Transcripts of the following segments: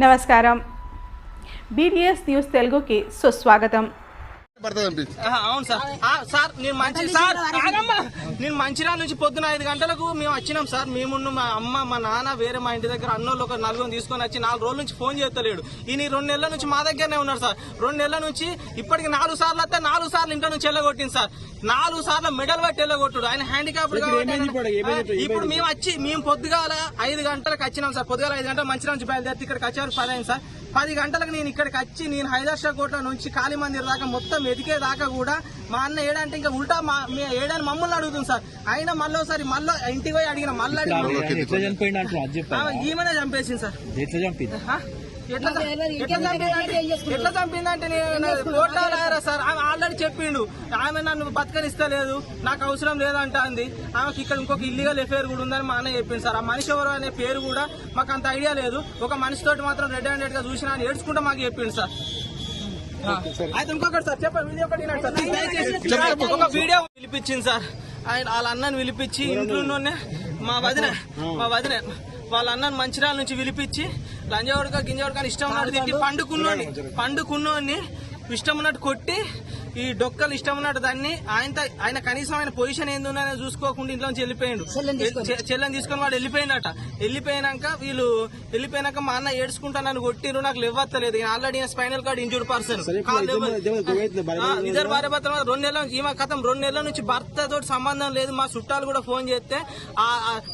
నమస్కారం. BDS news తెలుగుకి సుస్వాగతం. అవును సార్. ఆ, సార్ నేను మంచి సార్. నేను మంచిర్యాల నుంచి పొద్దున ఐదు గంటలకు మేము వచ్చినాం సార్. మేము మా అమ్మ మా నాన్న వేరే మా ఇంటి దగ్గర అన్నోళ్ళు ఒక నలుగురు తీసుకొని వచ్చి నాలుగు రోజుల నుంచి ఫోన్ చేస్తలేడు. ఈయన ఈ రెండు నెలల నుంచి మా దగ్గరనే ఉన్నాడు సార్. రెండు నెలల నుంచి ఇప్పటికి నాలుగు సార్లు వస్తే నాలుగు సార్లు ఇంట్లో నుంచి వెళ్ళగొట్టింది సార్. నాలుగు సార్లు మెడల్ పట్టి వెళ్ళగొట్టుడు. ఆయన హ్యాండిక్యాప్ ఇప్పుడు మేము వచ్చి మేము పొద్దుగాల ఐదు గంటలకు వచ్చినాం సార్. పొద్దుగాల ఐదు గంటలకు మంచిర్యాల నుంచి బయలుదేరి ఇక్కడికి వచ్చారు పది అయింది సార్. పది గంటలకు నేను ఇక్కడికి వచ్చి నేను హైదర్షా కోట నుంచి కాళీ మందిర్ దాకా మొత్తం ఎదికే దాకా కూడా మా అన్న ఏడంటే ఇంకా ఉల్టా మా ఏడని మమ్మల్ని అడుగుతుంది సార్. అయినా మళ్ళీ మళ్ళీ ఇంటికి పోయి అడిగిన మళ్ళీ ఈమెనే చంపేసింది సార్. ఎట్లా చంపిందంటే నేను కోర్టులో రాయరా సార్? ఆమె ఆల్రెడీ చెప్పిండు. ఆమె నన్ను బతకనిస్తలేదు. నాకు అవసరం లేదంట అంది. ఆమెకి ఇక్కడ ఇంకొక ఇల్లీగల్ ఎఫైర్ కూడా ఉందని మా అన్న చెప్పింది సార్. ఆ మనిషి ఎవరు అనే పేరు కూడా మాకు అంత ఐడియా లేదు. ఒక మనిషి తోటి మాత్రం రెడ్ హ్యాండెడ్గా చూసినా అని ఏడ్చుకుంటే మాకు చెప్పిండు సార్. ఆ, అయితే ఇంకొకటి సార్ చెప్పండి వీడియో ఒకటి సార్. ఒక వీడియో పిలిపించింది సార్. ఆయన వాళ్ళ అన్నని పిలిపించి ఇంట్లోనే మా వదిన మా వదిన వాళ్ళ అన్నని మంచిర్యాల నుంచి పిలిపించి లంజవాడుక గింజవాడుక అని ఇష్టం ఉన్నట్టు తిట్టి పండుకున్నోని పండుకున్నోని ఇష్టం ఉన్నట్టు కొట్టి ఈ డొక్కలు ఇష్టం ఉన్నట్టు దాన్ని ఆయన ఆయన కనీసం ఆయన పొజిషన్ ఏందుందని చూసుకోకుండా ఇంట్లోంచి వెళ్ళిపోయిండు. చె- చెల్లెని తీసుకొని వాడు వెళ్ళిపోయినట వెళ్ళిపోయినాక వీళ్ళు వెళ్ళిపోయినాక మా అన్న ఏడ్చుకుంటా నన్ను కొట్టిరు నాకు లేవత్తలేదు. Already spinal cord injure person ఇద్దరు భార్య భర్తలు రెండు నెలల నుంచి ఈమె కథం రెండు నెలల నుంచి భర్త తోటి సంబంధం లేదు. మా చుట్టాలు కూడా ఫోన్ చేస్తే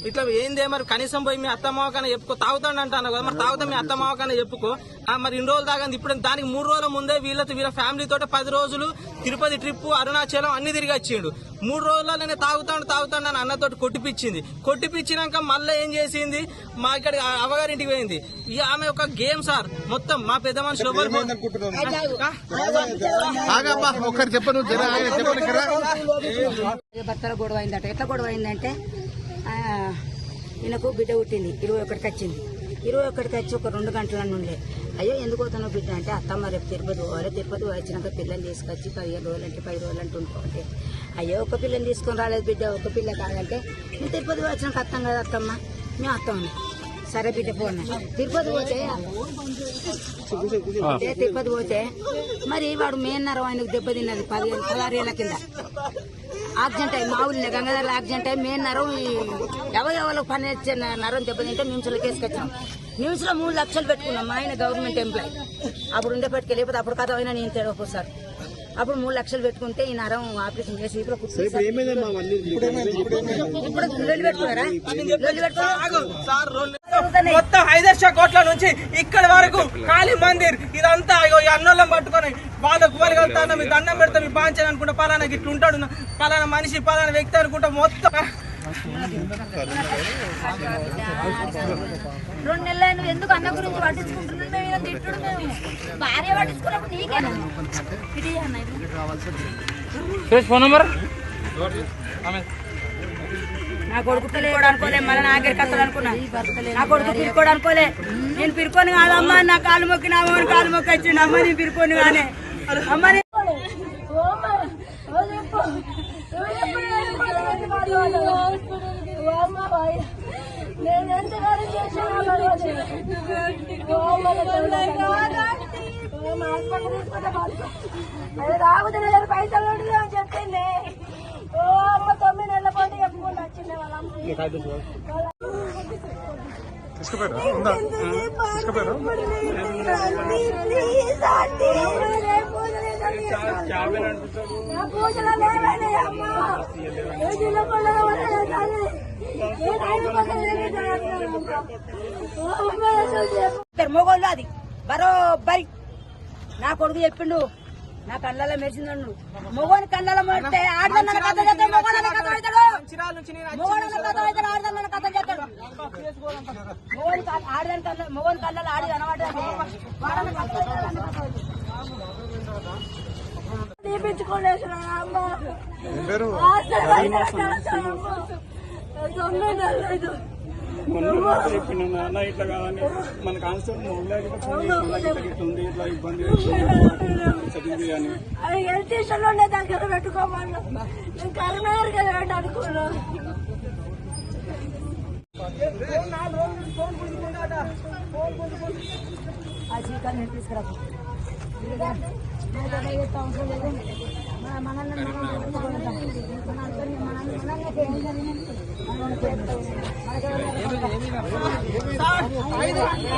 ఇట్లా ఏందే మరి కనీసం పోయి మీ అత్తమావ కన్నా చెప్పుకో. తాగుతాడు అంటాను కదా. మరి తాగుతా మీ అత్తమావ కన్నా చెప్పుకో. ఆ, మరి ఇన్ని రోజులు తాగంది ఇప్పుడు దానికి మూడు రోజుల ముందే వీళ్ళతో వీళ్ళ ఫ్యామిలీ తోటి పది రోజులు తిరుపతి ట్రిప్ అరుణాచలం అన్ని తిరిగి వచ్చిండు. మూడు రోజులనే తాగుతాడు తాగుతాడు అని అన్నతోటి కొట్టిపిచ్చింది. కొట్టిపిచ్చినాక మళ్ళీ ఏం చేసింది? మా ఇక్కడ అవగారింటికి పోయింది. ఈ ఆమె ఒక గేమ్ సార్. మొత్తం మా పెద్ద మనుషులు ఎవరు చెప్పను భర్తల గొడవ అయిందట. ఎట్లా గొడవ అయిందంటే ఈయనకు బిడ్డ పుట్టింది. ఇరవై ఒకటికి వచ్చింది. ఇరవై ఒకటికి వచ్చి ఒక రెండు గంటల నుండే అయ్యో ఎందుకు పోతున్నావు బిడ్డ అంటే అత్తమ్మ రేపు తిరుపతి పోవాలి. తిరుపతి వచ్చినాక పిల్లని తీసుకొచ్చి పదిహేను రోజులు అంటే పది రోజులు అంటే ఉంటుకోండి అయ్యో ఒక పిల్లని తీసుకొని రాలేదు బిడ్డ ఒక పిల్ల కాదంటే నేను తిరుపతి వచ్చినాక అత్తం కదా అత్తమ్మ? మేము అత్తమ్మ సరే బిడ్డ పోన్నా తిరుపతి పోతే పోతే తిరుపతి పోతే మరి వాడు మేన్నరం ఆయనకు దెబ్బతిన్నది పదిహేను పదహారు ఏళ్ళ కింద. ఆక్సిడెంట్ అయ్యి మా ఊళ్ళో గంగాధర ఆక్సిడెంట్ అయ్యి మెయిన్ నరం ఈ ఎవరెవరు పని వచ్చే నరం దెబ్బతింటే నిమిషంలో కేసుకొచ్చాం నిమిషంలో మూడు లక్షలు పెట్టుకున్నాం మా ఆయన గవర్నమెంట్ ఎంప్లాయ్. అప్పుడు ఉండేపటికి లేకపోతే అప్పుడు కథ అయినా నేను తేడకు సార్ అప్పుడు మూడు లక్షలు పెట్టుకుంటే ఈ నరం ఆపరేషన్ చేసి ఇప్పుడు. ఇప్పుడు పెట్టుకున్నారా? మొత్తం హైదర్ షా కోట్ల నుంచి ఇక్కడ వరకు కాళీ మందిర్ ఇదంతా అన్నోళ్ళం పట్టుకొని వాళ్ళకు వరి కలుతాను మీ దండం పెడతా మీ బాంచని అనుకుంటా పలానా ఇట్లా ఉంటాడు పలానా మనిషి పలానా వ్యక్తి అనుకుంటా మొత్తం రెండు నెలలు నువ్వు ఎందుకు అన్న గురించి పట్టించుకుంటున్నావు? ఇలా తిట్టుడు మేము. భార్య పట్టించుకున్నప్పుడు నీకేనా ఇది. Phone number? నా కొడుకు పిలుకోడు అనుకోలే మళ్ళీ నాకే కథలు అనుకున్నా నా కొడుకు పిలుకోడు అనుకోలే నేను పిరుకొని కాదమ్మా నా కాలు మొక్కిన అమ్మ కాలు మొక్కి వచ్చిండు అమ్మ నేను పిరుకొని కానే. అమ్మ నేను అమ్మని. పైసలు అని చెప్పింది ఓ అమ్మ తొమ్మిది ఇద్దరు మొగోళ్ళు అది. బరోబ్బరి. నా కొడుకు చెప్పిండు నా కళ్ళలో మెరిసిందండు మొగోని కళ్ళలో మెరిస్తే ఆడదన్న కథ చేస్తాడు మొగోడన్న కథ అవుతాడు మంచిర్యాల నుంచి నేను మొగోడన్న కథ అవుతాడు ఆడదన్న కథ చేస్తాడు. మొగోని కళ్ళ- ఆడదాని కళ్ళ మొగోని కళ్ళలో ఆడి అనమాట తీపించుకోలేదు అమ్మ పేరు? నెలలు చెప్పిన నాన్న ఇట్లా కాదని మన కాన్స్టేబుల్ ఉంది ఇట్లా ఇబ్బంది చదివి అని. అది హెల్త్ స్టేషన్లోనే దగ్గర పెట్టుకోమన్నా నేను కరీంనగర్కి వెళ్ళండి అనుకున్నా. ఆ జీవితాన్ని నేను ఎవరు అవసరం లేదు మన మనల్ని మనం. మన అందరినీ మనల్ని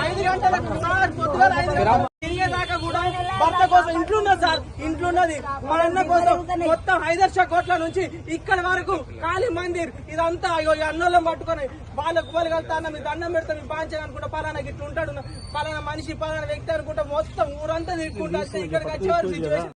ఐదు గంటలకు సార్ కూడా భర్త కోసం ఇంట్లో ఉన్నది సార్ ఇంట్లో ఉన్నది మా అన్న కోసం మొత్తం హైదర్ షా కోట్ల నుంచి ఇక్కడ వరకు కాళీ మందిర్ ఇదంతా అయ్యో ఈ అన్నోళ్ళం పట్టుకొని వాళ్ళకు వాళ్ళు వెళ్తాను మీ దండం పెడతాం మీ పాంచని అనుకుంటా పలానా ఇట్లా ఉంటాడు పలానా మనిషి పలానా వ్యక్తి అనుకుంటా మొత్తం ఊరంతా తిట్టుకుంటా వస్తే ఇక్కడికి వచ్చేవారు సిచ్యువేషన్